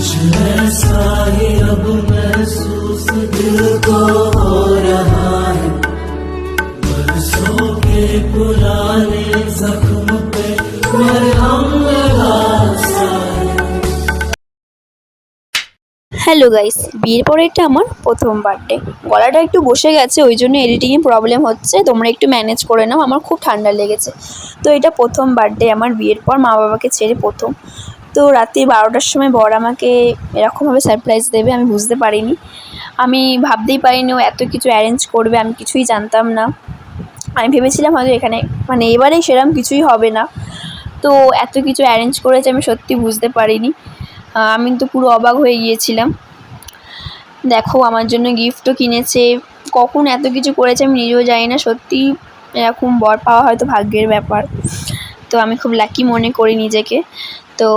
कुछ ऐसा ही अब महसूस दिल को हो रहा है बरसों के पुराने जख्म पे मरहम लगा सा है হ্যালো গাইস বিয়ের পরে এটা আমার প্রথম বার্থডে গলাটা একটু বসে গেছে ওই জন্য এডিটিংয়ে প্রবলেম হচ্ছে তোমরা একটু ম্যানেজ করে নাও আমার খুব ঠান্ডা লেগেছে তো এটা প্রথম বার্থডে আমার বিয়ের পর মা বাবাকে ছেড়ে প্রথম তো রাত্রি বারোটার সময় বর আমাকে এরকমভাবে সারপ্রাইজ দেবে, আমি বুঝতে পারিনি। আমি ভাবতেই পারিনি ও এত কিছু অ্যারেঞ্জ করবে, আমি কিছুই জানতাম না। আমি ভেবেছিলাম হয়তো এখানে মানে এবারে সেরকম কিছুই হবে না। তো এত কিছু অ্যারেঞ্জ করেছে আমি সত্যি বুঝতে পারিনি। আমি তো পুরো অবাক হয়ে গিয়েছিলাম। দেখো, আমার জন্য গিফটও কিনেছে। কখন এত কিছু করেছে আমি নিজেও জানি না। সত্যি এরকম বর পাওয়া হয়তো ভাগ্যের ব্যাপার। তো আমি খুব লাকি মনে করি নিজেকে। তো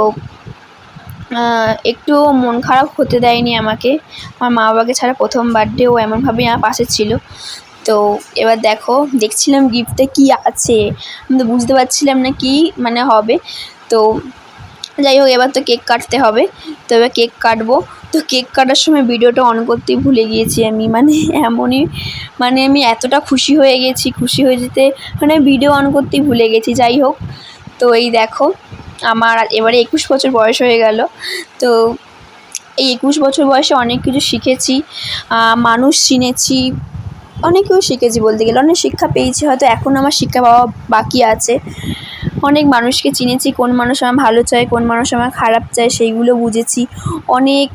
একটু মন খারাপ হতে দেয়নি আমাকে। আমার মা বাবাকে ছাড়া প্রথম বার্থডে ও এমনভাবেই আমার পাশে ছিল। তো, এবার দেখো, দেখছিলাম গিফটে কি আছে। আমি তো বুঝতে পারছিলাম না কি মানে হবে। তো যাই হোক, এবার তো কেক কাটতে হবে। তো এবার কেক কাটবো। তো কেক কাটার সময় ভিডিওটা অন করতেই ভুলে গিয়েছি আমি। মানে এমনই মানে আমি এতটা খুশি হয়ে গেছি, খুশি হয়ে যেতে মানে ভিডিও অন করতেই ভুলে গেছি। যাই হোক, তো এই দেখো, আমার এবারে একুশ বছর বয়স হয়ে গেল। তো এই একুশ বছর বয়সে অনেক কিছু শিখেছি। মানুষ চিনেছি, অনেক কিছু শিখেছি বলতে গেলে। অনেক শিক্ষা পেয়েছি, হয়তো এখন আমার শিক্ষা পাওয়া বাকি আছে। অনেক মানুষকে চিনেছি, কোন মানুষ আমার ভালো চায়, কোন মানুষ আমার খারাপ চায়, সেইগুলো বুঝেছি। অনেক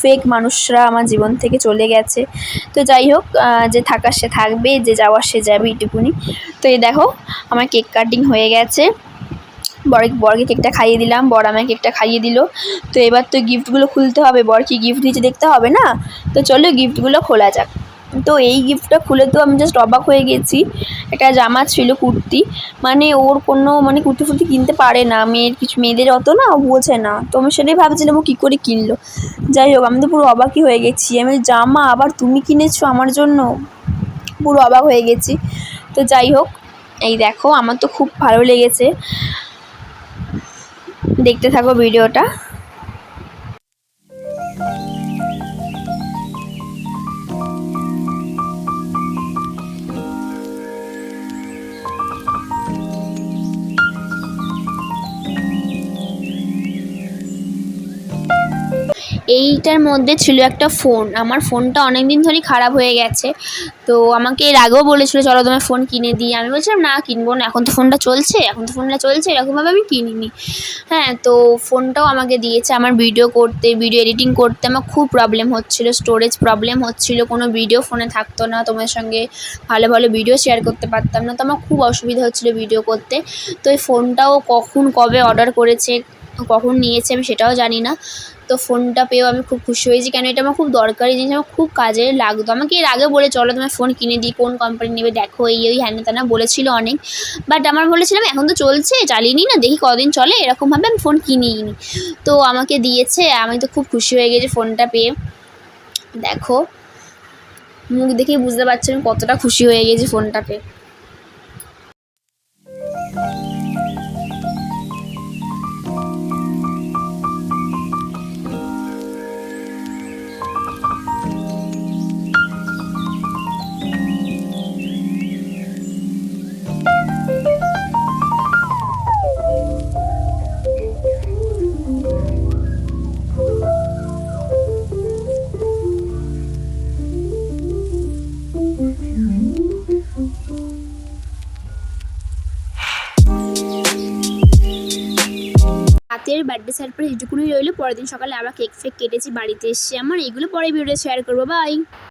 ফেক মানুষরা আমার জীবন থেকে চলে গেছে। তো যাই হোক যে থাকার সে থাকবে, যে যাওয়ার সে যাবে এইটুকুনি তো এই দেখো, আমার কেক কাটিং হয়ে গেছে। বর, বরকে কেকটা খাইয়ে দিলাম, বর আমাকে কেকটা খাইয়ে দিল। তো এবার তো গিফটগুলো খুলতে হবে বর কি গিফট দিয়েছে, দেখতে হবে না? তো চলো গিফটগুলো খোলা যাক। তো এই গিফটটা খুলে তো আমি জাস্ট অবাক হয়ে গেছি। একটা জামা ছিল, কুর্তি। মানে ওর কোনো মানে কুর্তি ফুর্তি কিনতে পারে না। মেয়ের কিছু মেয়েদের অত না বোঝে না। তো আমি সেটাই ভাবছিলাম ও কী করে কিনলো। যাই হোক, আমি তো পুরো অবাকই হয়ে গেছি। আমি জামা আবার তুমি কিনেছো আমার জন্য? পুরো অবাক হয়ে গেছি। তো যাই হোক, এই দেখো, আমার তো খুব ভালো লেগেছে। দেখতে থাকো ভিডিওটা। এইটার মধ্যে ছিল একটা ফোন। আমার ফোনটা অনেক দিন ধরেই খারাপ হয়ে গেছে। তো আমাকে এর আগেও বলেছিলো, চলো তোমার ফোন কিনে দিই। আমি বলছিলাম, না, কিনবো না। এখন তো ফোনটা চলছে। এখন তো ফোনটা চলছে। এরকমভাবে আমি কিনিনি। হ্যাঁ তো ফোনটাও আমাকে দিয়েছে আমার ভিডিও করতে, ভিডিও এডিটিং করতে। আমার খুব প্রবলেম হচ্ছিল স্টোরেজ প্রবলেম হচ্ছিল। কোনো ভিডিও ফোনে থাকতো না। তোমার সঙ্গে ভালো ভালো ভিডিও শেয়ার করতে পারতাম না। তো আমার খুব অসুবিধা হচ্ছিল ভিডিও করতে। তো এই ফোনটাও কখন কবে অর্ডার করেছে কখন নিয়েছে আমি সেটাও জানি না। তো ফোনটা পেয়েও আমি খুব খুশি হয়েছি। কেন এটা আমার খুব দরকারি জিনিস, আমার খুব কাজে লাগতো। আমাকে এর আগে বলে, চলো তোমার ফোন কিনে দিই, কোন কোম্পানি নেবে, দেখো এই, ওই, হ্যানা ত্যানা। বলেছিল অনেক। বাট আমার বলেছিলাম, এখন তো চলছে চালিয়ে নিই না, দেখি কদিন চলে, এরকমভাবে আমি ফোন কিনিই নি তো আমাকে দিয়েছে, আমি তো খুব খুশি হয়ে গেছি ফোনটা পেয়ে। দেখো, মুখ দেখেই বুঝতে পারছি আমি কতটা খুশি হয়ে গেছি ফোনটা পেয়ে। রাতের বার্থডে সারপ্রাইজ এটুকুনি রইল। পরের দিন সকালে আবার কেক ফেক কেটেছি, বাড়িতে এসেছি আমার। এগুলো পরে ভিডিও শেয়ার করব। বাই